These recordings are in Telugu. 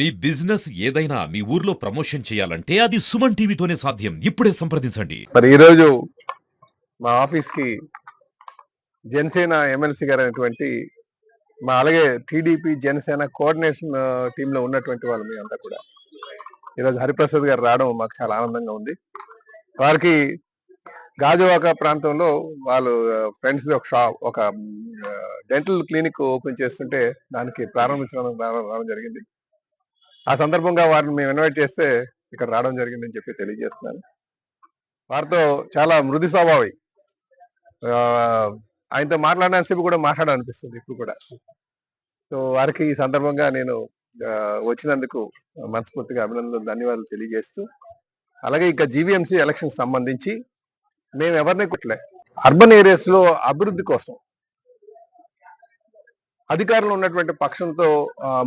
మీ బిజినెస్ ఏదైనా మీ ఊర్లో ప్రమోషన్ చేయాలంటే అది సుమన్ టీవీతోనే సాధ్యం. ఇప్పుడే సంప్రదించండి. మరి ఈరోజు మా ఆఫీస్కి జనసేన ఎమ్మెల్సీ గారు అయినటువంటి మా అలాగే టీడీపీ జనసేన కోఆర్డినేషన్ టీంలో ఉన్నటువంటి వాళ్ళు మీ అంతా కూడా. ఈరోజు హరిప్రసాద్ గారు రావడం మాకు చాలా ఆనందంగా ఉంది. వారికి గాజువాక ప్రాంతంలో వాళ్ళు ఫ్రెండ్స్ ఒక షాప్ ఒక డెంటల్ క్లినిక్ ఓపెన్ చేస్తుంటే దానికి ప్రారంభించడం రావడం జరిగింది. ఆ సందర్భంగా వారిని మేము ఇన్వైట్ చేస్తే ఇక్కడ రావడం జరిగిందని చెప్పి తెలియజేస్తున్నాను. వారితో చాలా మృదు స్వభావి. ఆయనతో మాట్లాడడానికి కూడా మాట్లాడాలనిపిస్తుంది ఇప్పుడు కూడా. సో వారికి ఈ సందర్భంగా నేను వచ్చినందుకు మనస్ఫూర్తిగా అభినందనలు ధన్యవాదాలు తెలియజేస్తూ అలాగే ఇంకా జీవీఎంసీ ఎలక్షన్ సంబంధించి మేము ఎవరిని కుట్లే అర్బన్ ఏరియాస్లో అభివృద్ధి కోసం అధికారంలో ఉన్నటువంటి పక్షంతో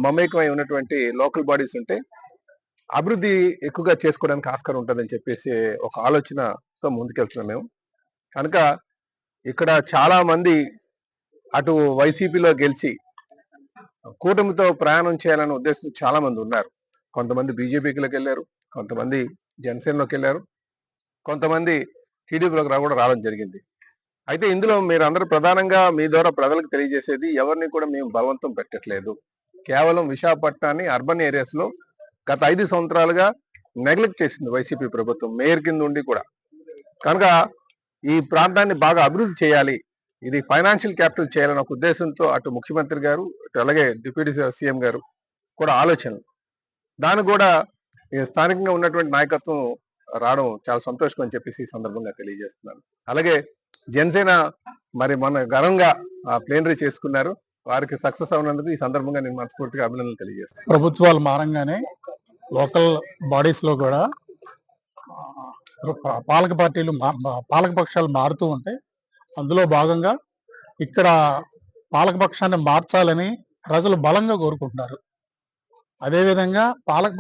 మమేకమై ఉన్నటువంటి లోకల్ బాడీస్ ఉంటే అభివృద్ధి ఎక్కువగా చేసుకోవడానికి ఆస్కారం ఉంటుందని చెప్పేసి ఒక ఆలోచనతో ముందుకెళ్తున్నాం మేము. కనుక ఇక్కడ చాలా మంది అటు వైసీపీలో గెలిచి కూటమితో ప్రయాణం చేయాలనే ఉద్దేశంతో చాలా మంది ఉన్నారు. కొంతమంది బీజేపీలోకి వెళ్ళారు కొంతమంది జనసేనలోకి వెళ్ళారు కొంతమంది టీడీపీలోకి రావడం కూడా రావడం జరిగింది. అయితే ఇందులో మీరు అందరూ ప్రధానంగా మీ ద్వారా ప్రజలకు తెలియజేసేది ఎవరిని కూడా మేము బలవంతం పెట్టట్లేదు. కేవలం విశాఖపట్నాన్ని అర్బన్ ఏరియాస్లో గత ఐదు సంవత్సరాలుగా నెగ్లెక్ట్ చేసింది వైసీపీ ప్రభుత్వం మేయర్ కింద ఉండి కూడా. కనుక ఈ ప్రాంతాన్ని బాగా అభివృద్ధి చేయాలి. ఇది ఫైనాన్షియల్ క్యాపిటల్ చేయాలనే ఒక ఉద్దేశంతో అటు ముఖ్యమంత్రి గారు అటు అలాగే డిప్యూటీ సీఎం గారు కూడా ఆలోచనలు దాన్ని కూడా ఈ స్థానికంగా ఉన్నటువంటి నాయకత్వం రావడం చాలా సంతోషం అని చెప్పేసి ఈ సందర్భంగా తెలియజేస్తున్నాను. అలాగే జనసేన మరి మన ఘనంగా ప్లేనరీ చేసుకున్నారు. వారికి సక్సెస్ అవునందుకు ఈ సందర్భంగా నేను మనస్ఫూర్తిగా అభినందనలు తెలియజేస్తాను. ప్రభుత్వాలు మారంగానే లోకల్ బాడీస్లో కూడా పాలక పార్టీలు మా- పాలక పక్షాలు మారుతూ ఉంటాయి అందులో భాగంగా ఇక్కడ పాలక పక్షాన్ని మార్చాలని ప్రజలు బలంగా కోరుకుంటున్నారు. అదేవిధంగా పాలక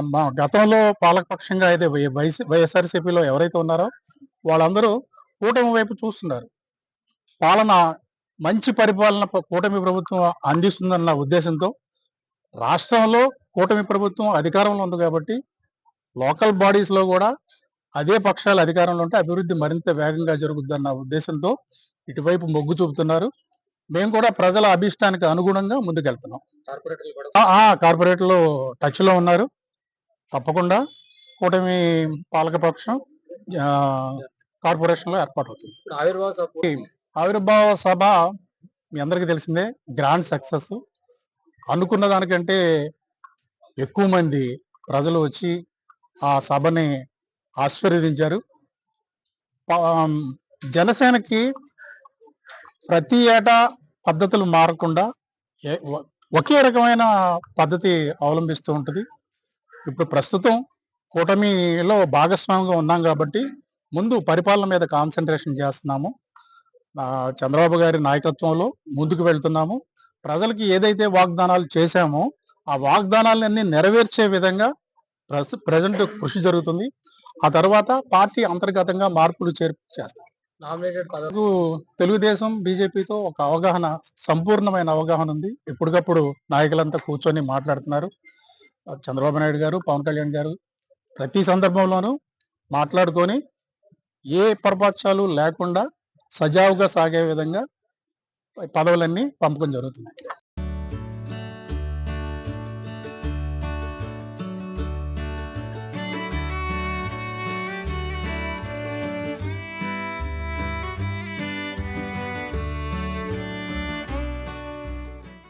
మా గతంలో పాలక పక్షంగా అయితే వై- వైఎస్ వైఎస్ఆర్సీపీలో ఎవరైతే ఉన్నారో వాళ్ళందరూ కూటమి వైపు చూస్తున్నారు. పాలన మంచి పరిపాలన కూటమి ప్రభుత్వం అందిస్తుందన్న ఉద్దేశంతో రాష్ట్రంలో కూటమి ప్రభుత్వం అధికారంలో ఉంది కాబట్టి లోకల్ బాడీస్లో కూడా అదే పక్షాలు అధికారంలో ఉంటే అభివృద్ధి మరింత వేగంగా జరుగుద్దన్న ఉద్దేశంతో ఇటువైపు మొగ్గు చూపుతున్నారు. మేము కూడా ప్రజల అభిష్టానికి అనుగుణంగా ముందుకెళ్తున్నాం. కార్పొరేటర్లు టచ్లో ఉన్నారు. తప్పకుండా కూటమి పాలకపక్షం ఆ, కార్పొరేషన్లో ఏర్పాటు అవుతుంది ఆవిర్భావ సభ మీ అందరికీ తెలిసిందే గ్రాండ్ సక్సెస్. అనుకున్న దానికంటే ఎక్కువ మంది ప్రజలు వచ్చి ఆ సభని ఆశీర్వదించారు. జనసేనకి ప్రతి ఏటా పద్ధతులు మారకుండా ఒకే రకమైన పద్ధతి అవలంబిస్తూ ఉంటుంది. ఇప్పుడు ప్రస్తుతం కూటమిలో భాగస్వామిగా ఉన్నాం కాబట్టి ముందు పరిపాలన మీద కాన్సన్ట్రేషన్ చేస్తున్నాము. చంద్రబాబు గారి నాయకత్వంలో ముందుకు వెళ్తున్నాము. ప్రజలకి ఏదైతే వాగ్దానాలు చేశామో ఆ వాగ్దానాలన్నీ నెరవేర్చే విధంగా ప్రజెంట్ కృషి జరుగుతుంది. ఆ తర్వాత పార్టీ అంతర్గతంగా మార్పులు చేర్పు చేస్తాం. తెలుగుదేశం బీజేపీతో ఒక అవగాహన సంపూర్ణమైన అవగాహన ఉంది. ఎప్పటికప్పుడు నాయకులంతా కూర్చొని మాట్లాడుతున్నారు. చంద్రబాబు నాయుడు గారు పవన్ కళ్యాణ్ గారు ప్రతి సందర్భంలోనూ మాట్లాడుకొని ఏ పరపక్షాలు లేకుండా సజావుగా సాగే విధంగా పదవులన్నీ పంపకం జరుగుతుంది.